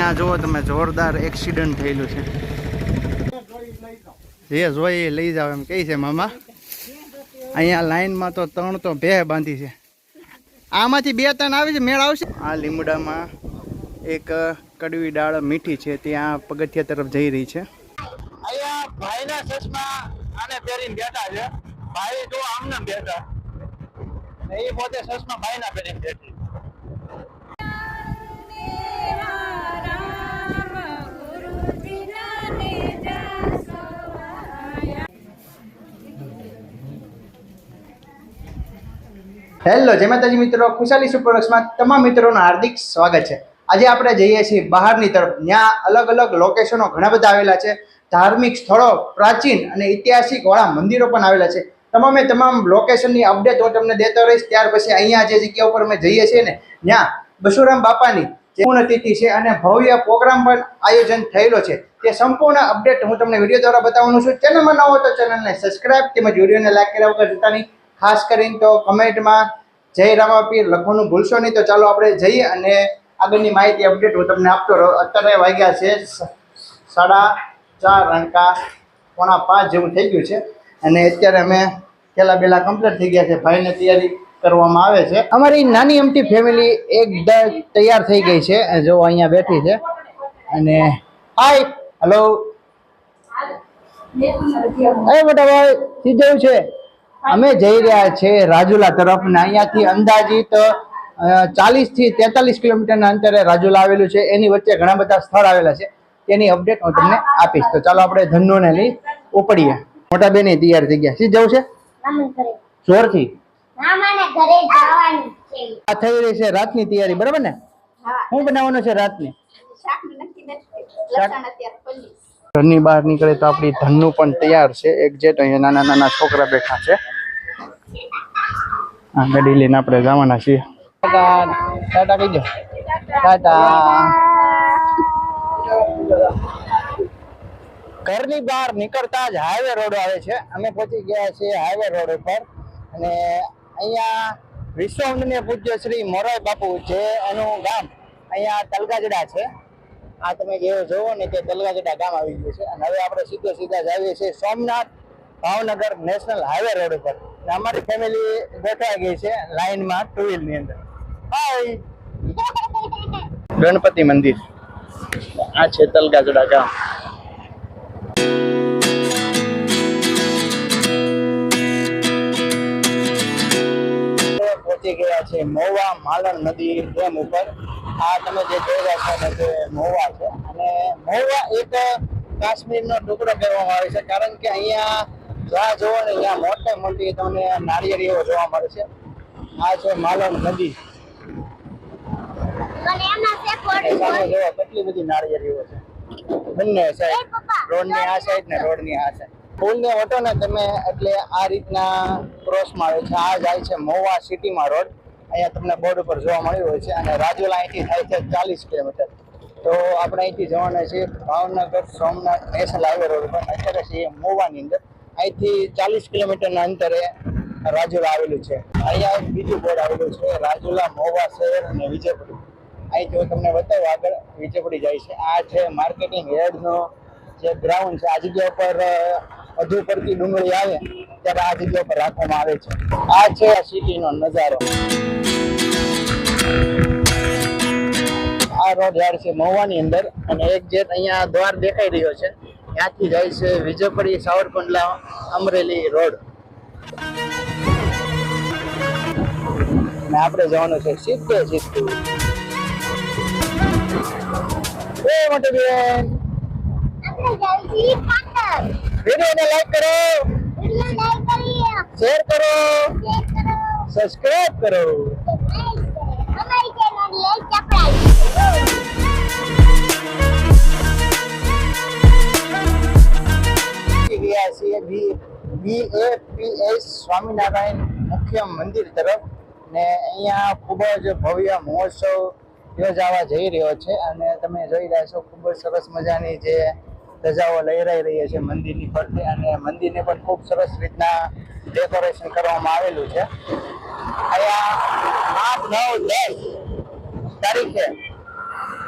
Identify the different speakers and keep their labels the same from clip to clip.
Speaker 1: અહીંયા જુઓ તમે, જોરદાર એક્સિડન્ટ થયેલું છે. જે જોઈએ લઈ જાવ એમ કહે છે મામા. અહીંયા લાઈનમાં તો ત્રણ તો બે બાંધી છે. આમાંથી બે ત્રણ આવી છે, મેળ આવશે. આ લીમડામાં એક કડવી ડાળ મીઠી છે, ત્યાં પગથિયા તરફ જઈ રહી છે.
Speaker 2: અહીંયા ભાઈ જો આમને બેઠા. એ પોતે ચશ્મા ભાઈના પહેરીને બેઠી
Speaker 1: હેલો, જય માતાજી મિત્રો. ખુશાલી સુપરવર્ક્સમાં તમામ મિત્રોનું હાર્દિક સ્વાગત છે. આજે આપણે જઈએ છીએ બહારની તરફ. ત્યાં અલગ અલગ લોકેશનો ઘણા બધા આવેલા છે. ધાર્મિક સ્થળો, પ્રાચીન અને ઐતિહાસિક વાળા મંદિરો પણ આવેલા છે. તમામે તમામ લોકેશનની અપડેટ હું તમને દેતો રહીશ. ત્યાર પછી અહીંયા જે જગ્યા ઉપર અમે જઈએ છીએ ને, ત્યાં બસુરામ બાપાની પૂર્ણતિથિ છે અને ભવ્ય પ્રોગ્રામ પણ આયોજન થયેલો છે. તે સંપૂર્ણ અપડેટ હું તમને વીડિયો દ્વારા બતાવવાનું છું. ચેનલમાં ન હોય તો ચેનલને સબસ્ક્રાઇબ તેમજ વિડીયોને લાઈક કર્યા વગર જતા નહીં. ખાસ કરીને તો કમેન્ટમાં જય રામાપીર. લખવાનું ભૂલશો નહીં તો ચાલો આપણે જઈએ અને આગળની માહિતી અપડેટ હું તમને આપતો રહો. અત્યારે વાગ્યા છે સાડા ચાર રણકા પોણા પાંચ જેવું થઈ ગયું છે. અને અત્યારે અમે પેલા બેલા કમ્પ્લીટ થઈ ગયા છે. ભાઈને તૈયારી કરવામાં આવે છે. અમારી નાની અમટી ફેમિલી એકદમ તૈયાર થઈ ગઈ છે. જો અહીંયા બેઠી છે. અને હાય હલો એ મોટા ભાઈ સીધું છે. અમે જઈ રહ્યા છે રાજુલા તરફ ને અહીંયાથી અંદાજિત ચાલીસથી તેતાલીસ કિલોમીટરના અંતરે રાજુલા આવેલું છે. એની વચ્ચે ઘણા બધા સ્થળ આવેલા છે. તેની અપડેટ હું તમને આપીશ. તો ચાલો આપણે ધનુને લઈ ઉપડીએ. મોટા બેન તૈયાર થઈ ગયા. શી જવું છે? જોરથી. આ થઈ રહી છે રાતની તૈયારી. બરાબર ને? શું બનાવવાનું છે રાતની?
Speaker 3: શાક?
Speaker 1: ઘરની બહાર નીકળે તો આપણી ધનનું પણ તૈયાર છે. એક્ઝેટ અહીંયા નાના નાના છોકરા બેઠા છે. આ ગાડી લઈને આપણે જવાના છીએ. ટાટા કહી દો ટાટા. ઘરની બહાર નીકળતા જ હાઈવે રોડ આવે છે. અમે પહોંચી ગયા છીએ હાઈવે રોડ ઉપર. અને અહીંયા વિશ્વવંદનીય પૂજ્ય શ્રી મોરારી બાપુ જે એનું ગામ અહીંયા તલગાજડા છે. આ તમે જેવો જોવો ને તે તલગાજડા ગામ આવી ગયું છે. અને હવે આપણે સીધો સીધા જ આવીએ છીએ Somnath Bhavnagar national highway road ઉપર. અમારી ફેમિલી બેઠા ગઈ છે લાઈનમાં ટુ વ્હીલની અંદર. હાય ગણપતિ મંદિર. આ છે તલગાજડા ગામ. પહોંચી ગયા છે મોવા માલણ નદી ડેમ ઉપર. આ તમે જે જોઈ રહ્યા છો ને તે મહુવા છે. અને મહુવા એક કાશ્મીરનો ટુકડો કહેવામાં આવે છે કારણ કે અહીંયા જ્યાં જુઓ ને અહીંયા મોટે મોટી તમને નાળિયેરીઓ જોવા મળે છે. આ છે માલણ નદી. કેટલી બધી નાળિયેરીઓ છે. બંને સાઈડ રોડની આ સાઈડ ને રોડની આ સાઈડ પુલને ઓટો ને તમે એટલે આ રીતના ક્રોસમાં આવે છે. આ જાય છે મોવા સિટીમાં રોડ. અહીંયા તમને બોર્ડ ઉપર જોવા મળ્યું હોય છે અને રાજુલા અહીંથી થાય છે ચાલીસ કિલોમીટર. તો આપણે અહીંથી જવાના છીએ Bhavnagar Somnath national highway road ઉપર. અત્યારે છીએ મોવાની અંદર. અહીંથી ચાલીસ કિલોમીટરના અંતરે રાજુલા આવેલું છે. અહીંયા બીજું બોર્ડ આવેલું છે, રાજુલા મોવા શહેર અને વિજયપુરી. અહીં જો તમને બતાવું આગળ વિજયપુરી જાય છે. આ છે માર્કેટિંગ હેડનો જે ગ્રાઉન્ડ છે. આ જગ્યા ઉપર વધુ પડતી ડુંગળી આવે, ત્યારે આ જગ્યા ઉપર રાખવામાં આવે છે. આ છે સિટીનો નજારો. આ રોડ યાર્ડ છે મહુવાની અંદર અને એક જેટ અહીંયા દ્વાર દેખાઈ રહ્યો છે. ત્યાંથી જાય છે વિજયપુરી સાવરકુંડલા અમરેલી રોડ. આપણે જવાનું છે સીધે સીધું એ મોટી બેન.
Speaker 3: આપણે જલ્દી
Speaker 1: લાઈક કરો. શેર કરો. સબસ્ક્રાઇબ કરો. બી બી એ પી એસ સ્વામિનારાયણ મુખ્ય મંદિર તરફ ને અહીંયા ખૂબ જ ભવ્ય મહોત્સવ યોજાવા જઈ રહ્યો છે અને તમે જોઈ રહ્યા છો ખૂબ જ સરસ મજાની જે ધજાઓ લહેરાઈ રહી છે મંદિરની ફરતે અને મંદિરને પણ ખૂબ સરસ રીતના ડેકોરેશન કરવામાં આવેલું છે. અહીંયા આઠ, નવ, દસ તારીખે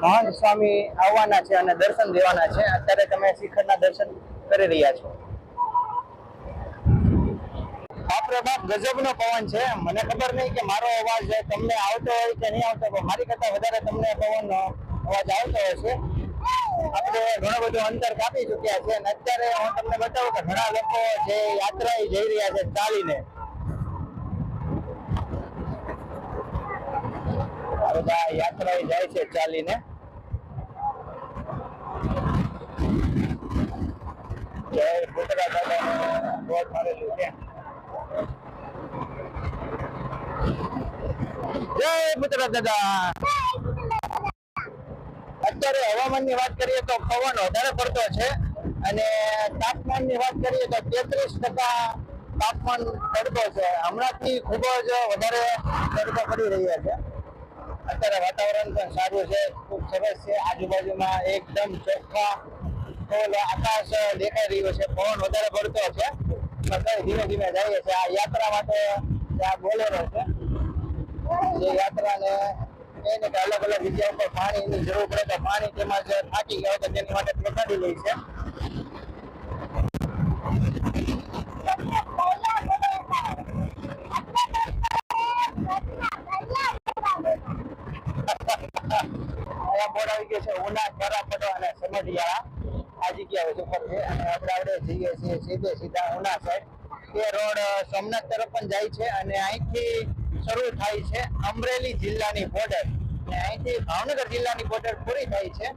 Speaker 2: મહંત સ્વામી આવવાના છે અને દર્શન દેવાના છે. અત્યારે તમે શિખરના દર્શન કરી રહ્યા છો. બાપરે બાપ ગજબનો પવન છે. મને ખબર નહીં કે મારો અવાજ તમને આવતો હોય કે નહીં આવતો, પણ મારી કરતા વધારે તમને પવનનો અવાજ આવતો હશે આપણે ઘણું બધું અંતર કાપી ચૂક્યા છે અને અત્યારે હું તમને બતાવું કે ઘણા લોકો જે યાત્રા જઈ રહ્યા છે ચાલીને. બધા યાત્રાએ જાય છે ચાલીને. જય ભૂતરા દાદાનું બોર્ડ મારેલું છે. જય ભૂતરા દાદા. વાત કરીએ તો પવન વધારે પડતો છે અને તાપમાનની વાત કરીએ તો તેત્રીસ ટકા તાપમાન પડતો છે. હમણાંથી ખૂબ જ વધારે તડકો પડી રહ્યા છે. અત્યારે વાતાવરણ પણ સારું છે. ખૂબ સરસ છે. આજુબાજુમાં એકદમ ચોખ્ખા આકાશ દેખાઈ રહ્યું છે. પવન વધારે પડતો છે. ધીમે ધીમે જઈએ છે. આ યાત્રા માટે ત્યાં બોલેરો છે. જે યાત્રાને એને અલગ અલગ જગ્યા ઉપર પાણીની જરૂર પડે તો પાણી તેમાં જ થાકી ગયા તો તેની માટે પ્રસાદી લે છે. ઉના ખરાપટો અને સમઢિયાળા. આ જગ્યા ઉપર છે અને આપણે આપણે જઈએ છીએ સીધે સીધા ઉના સાઈડ એ રોડ સોમનાથ તરફ પણ જાય છે અને અહીંથી શરૂ થાય છે અમરેલી જિલ્લાની બોર્ડર અને અહીંથી ભાવનગર જિલ્લાની બોર્ડર પૂરી થાય છે.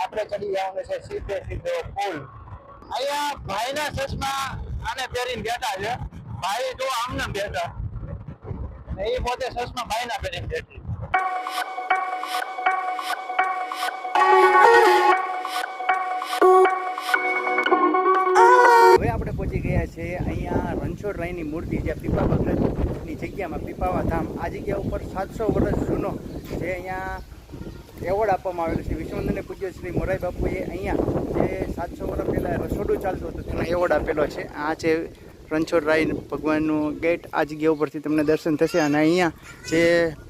Speaker 2: આપણે ચડી જવાનું છે સીધે સીધો પુલ. અહીંયા ભાઈના ચશ્મા આને પહેરીને બેઠા છે. ભાઈ જો આમને બેઠા. એ પોતે ચશ્મા ભાઈના પહેરીને બેઠી.
Speaker 1: હવે આપણે પહોંચી ગયા છે અહીંયા રણછોડ રાયની મૂર્તિ જે પીપા ભગતની જગ્યામાં પીપાવા ધામ આ જગ્યા ઉપર સાતસો વર્ષ જૂનો જે અહીંયા એવોર્ડ આપવામાં આવેલો છે. વિશ્વવંદને પૂજ્ય શ્રી મોરારી બાપુએ અહીંયા જે સાતસો વર્ષ પહેલાં રસોડું ચાલતું હતું, તેનો એવોર્ડ આપેલો છે. આ છે રણછોડ રાય ભગવાનનું ગેટ આ જગ્યા ઉપરથી તમને દર્શન થશે અને અહીંયા જે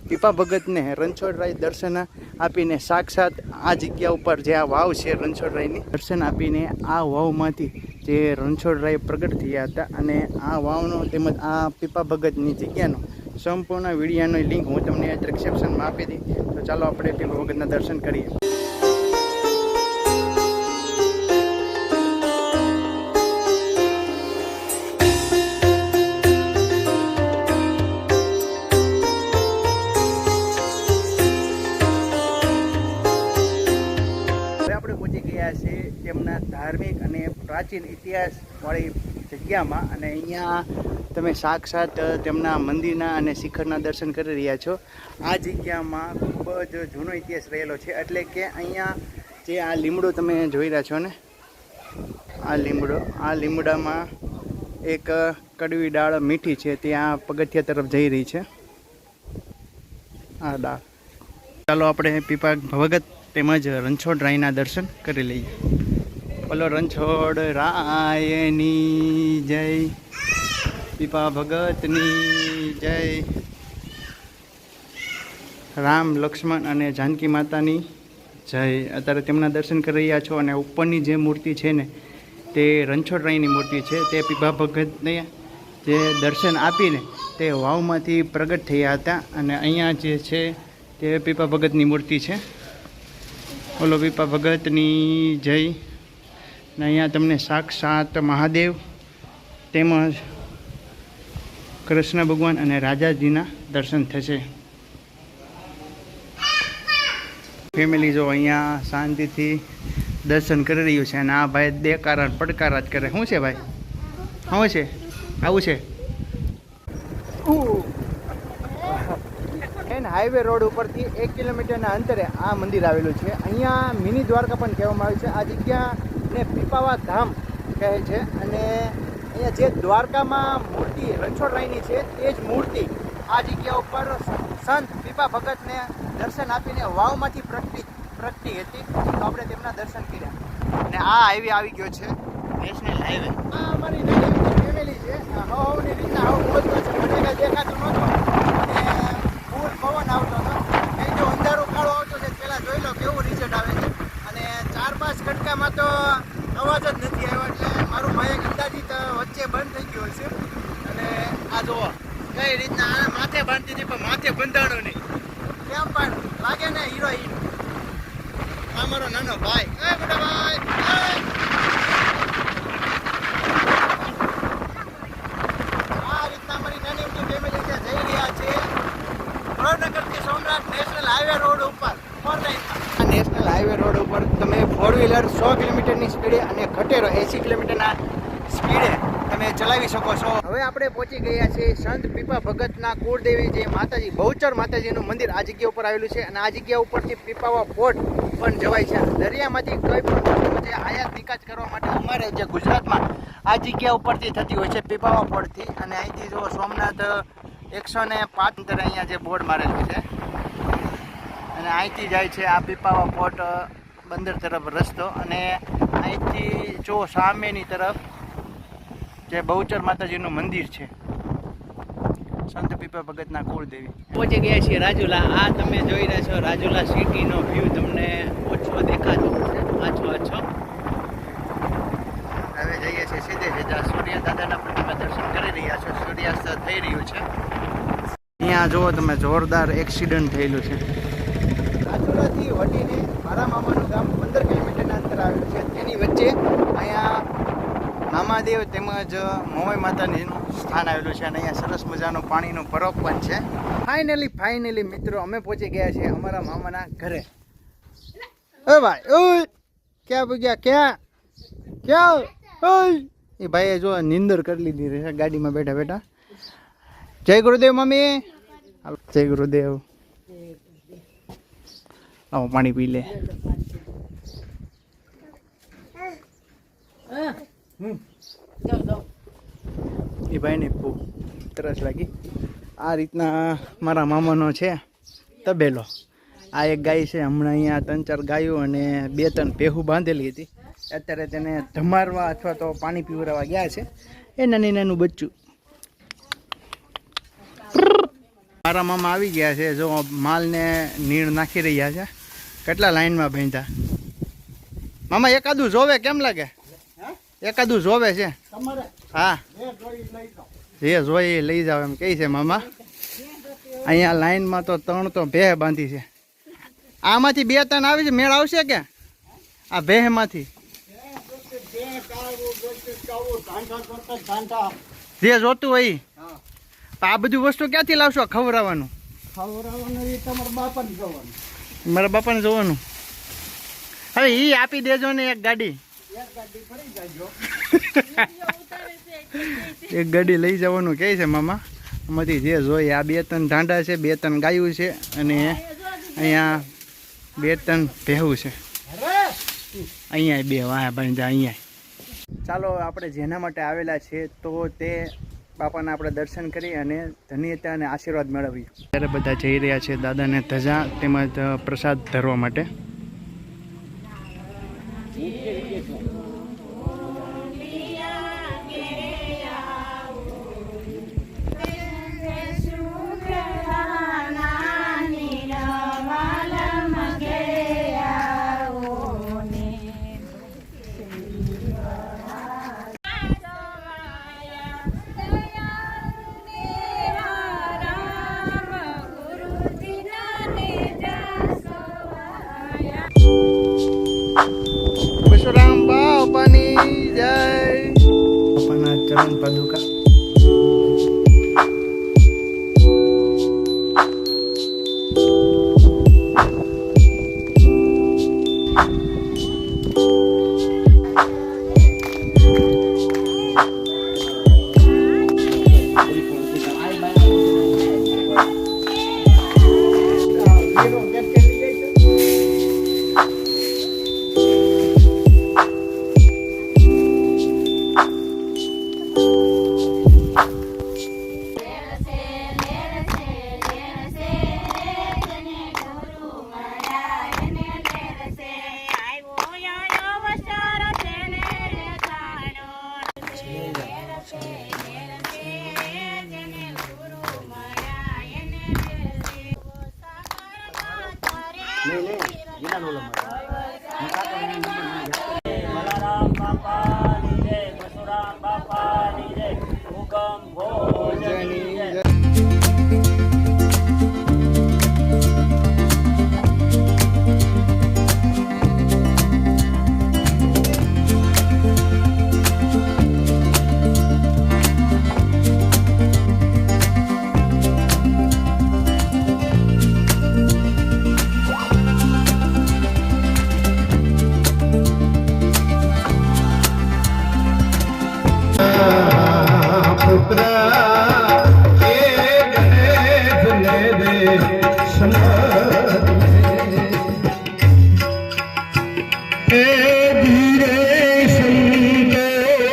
Speaker 1: પીપા ભગતને રણછોડ રાય દર્શન આપીને સાક્ષાત આ જગ્યા ઉપર જે આ વાવ છે રણછોડ રાયની, દર્શન આપીને આ વાવમાંથી જે રણછોડ રાય પ્રગટ થયા હતા અને આ વાવનો તેમજ આ પીપા ભગતની જગ્યાનો સંપૂર્ણ વિડીયોની લિંક હું તમને ડિસ્ક્રિપ્શનમાં આપી દઈ તો ચાલો આપણે પીપા ભગતના દર્શન કરીએ. પ્રાચીન ઇતિહાસવાળી જગ્યામાં અને અહીંયા તમે સાક્ષાત તેમના મંદિરના અને શિખરના દર્શન કરી રહ્યા છો. આ જગ્યામાં ખૂબ જ જૂનો ઇતિહાસ રહેલો છે. એટલે કે અહીંયા જે આ લીમડો તમે જોઈ રહ્યા છો ને? આ લીમડો, આ લીમડામાં એક કડવી ડાળ મીઠી છે. ત્યાં પગથિયા તરફ જઈ રહી છે. આ ડાળ ચાલો આપણે પીપા ભગત તેમજ રણછોડ રાયના દર્શન કરી લઈએ. બોલો રણછોડ રાયની જય. પીપા ભગતની જય. રામ લક્ષ્મણ અને જાનકી માતાની જય. અત્યારે તેમના દર્શન કરી રહ્યા છો અને ઉપરની જે મૂર્તિ છે ને, તે રણછોડ રાયની મૂર્તિ છે. તે પીપા ભગતને જે દર્શન આપીને તે વાવમાંથી પ્રગટ થયા હતા અને અહીંયા જે છે તે પીપા ભગતની મૂર્તિ છે. ઓલો પીપા ભગતની જય. ને અહીંયા તમને સાક્ષાત મહાદેવ તેમજ કૃષ્ણ ભગવાન અને રાજાજીના દર્શન થશે. ફેમિલી જો અહીંયા શાંતિથી દર્શન કરી રહ્યું છે અને આ ભાઈ દેકારા પડકારા જ કરે. શું છે ભાઈ? શું છે? આવું છે? એન હાઈવે રોડ ઉપરથી એક કિલોમીટરના અંતરે આ મંદિર આવેલું છે. અહીંયા મિની દ્વારકા પણ કહેવામાં આવે છે. આ જગ્યાને પીપાવા ધામ કહે છે. અને અહીંયા જે દ્વારકામાં મૂર્તિ રણછોડરાયની છે, તે જ મૂર્તિ આ જગ્યા ઉપર સંત પીપા ભગતને દર્શન આપીને વાવમાંથી પ્રગટી પ્રગટી હતી. તો આપણે તેમના દર્શન કર્યા. અને આ હાઈવે આવી ગયો છે. નેશનલ હાઈવે આ અમારી ફેમિલી છે. હવની રીતના હવ મોજમાં છે મને કાંઈ દેખાતું નહોતું અને ફૂલ પવન આવતો હતો મેં જો અંદર હીરો હીરો આ મારો નાનો ભાઈ એ મોટા ભાઈ આ રીતના અમારી નાની મોટી ફેમિલી છે જઈ રહ્યા છે ભાવનગરથી સોમનાથ નેશનલ હાઈવે રોડ ઉપર ફોર લાઈનમાં નેશનલ હાઈવે રોડ ઉપર તમે ફોર વ્હીલર સો કિલોમીટરની સ્પીડે અને ઘટેરો એસી કિલોમીટરના સ્પીડે તમે ચલાવી શકો છો. હવે આપણે પહોંચી ગયા છીએ સંત પીપા ભગતના કુળદેવી જે માતાજી, બહુચર માતાજીનું મંદિર આ જગ્યા ઉપર આવેલું છે અને આ જગ્યા ઉપરથી પીપાવા પોર્ટ પણ જવાય છે. દરિયામાંથી કોઈ પણ જે આયાત નિકાસ કરવા માટે અમારે જે ગુજરાતમાં આ જગ્યા ઉપરથી થતી હોય છે પીપાવા પોર્ટથી અને અહીંથી જો સોમનાથ એકસો ને પાંચ અંતરે અહીંયા જે બોર્ડ મારેલું છે. અને અહીંથી જાય છે આ પીપાવા પોર્ટ બંદર તરફ રસ્તો. અને અહીંથી જો સામેની તરફ જે બહુચર માતાજીનું મંદિર છે સંત પીપા ભગતના કુળદેવી.
Speaker 2: પહોંચી ગયા છીએ રાજુલા. આ તમે જોઈ રહ્યા છો રાજુલા સિટીનો વ્યૂ તમને ઓછો દેખાતો હશે. આછો આછો
Speaker 1: હવે જઈએ છીએ સીધે સીધા સૂર્ય દાદાના પ્રતિમા દર્શન કરી રહ્યા છો. સૂર્યાસ્ત થઈ રહ્યું છે. અહીંયા જુઓ તમે જોરદાર એક્સિડન્ટ થયેલું છે. રાજુલાથી વટીને મારા મામાનું ગામ પંદર કિલોમીટરના આવેલું છે. તેની વચ્ચે અહીંયા મામાદેવ તેમજ મોમાઈ માતાજીનું સ્થાન આવેલું છે અને અહીંયા સરસ મજાનું પાણીનું પરોપ પણ છે. ફાઇનલી ફાઇનલી મિત્રો, અમે પહોંચી ગયા છીએ અમારા મામાના ઘરે. એ ભાઈ, ઓય, ક્યાં પૂગ્યા? ક્યાં? ક્યાં? ઓય. એ ભાઈએ જો નિંદર કરી લીધી છે, ગાડીમાં બેઠા બેઠા. જય ગુરુદેવ, મમ્મી. જય ગુરુદેવ. આવો પાણી પી લે. એ ભાઈને બહુ તરસ લાગી. આ રીતના મારા મામાનો છે તબેલો. આ એક ગાય છે હમણાં અહીંયા ત્રણ ચાર ગાયો અને બે ત્રણ પેહું બાંધેલી હતી. અત્યારે તેને ધમારવા અથવા તો પાણી પીવડાવવા ગયા છે. એ નાની નાનું બચ્ચું. મારા મામા આવી ગયા છે જો માલને નીણ નાખી રહ્યા છે. કેટલા લાઈનમાં બાંધ્યા? મામા એકાદું જોવે કેમ લાગે? એકાદું જોવે છે? હા. જે જોઈએ એ લઈ જાવ એમ કહે છે મામા. અહીંયા લાઈનમાં તો ત્રણ તો ભેહ બાંધી છે. આમાંથી બે ત્રણ આવી છે મેળ આવશે કે? આ ભેહમાંથી. જે જોતું હોય આ બધી વસ્તુ ક્યાંથી લાવશો ખવડાવવાનું? મારા બાપાને જોવાનું. હવે ઈ આપી દેજો ને એક ગાડી. એક ગાડી લઈ જવાનું કહે છે મામા. આમાંથી જે જોઈએ, આ બે ત્રણ ઢાંડા છે, બે ત્રણ ગાયું છે અને અહીંયા બે ત્રણ ભેહું છે. અહીંયા બે વાહ ભાઈ અહીંયા ચાલો, આપણે જેના માટે આવેલા છે તો તે બાપાના આપણે દર્શન કરી અને ધન્યતા અને આશીર્વાદ મેળવીએ. ત્યારે બધા જઈ રહ્યા છે દાદાને ધજા તેમજ પ્રસાદ ધરવા માટે. પરશુરામ બાપાની જય. બાપાના ચરણ પાદુકા નહીં નહીં ગીતાનો લંબર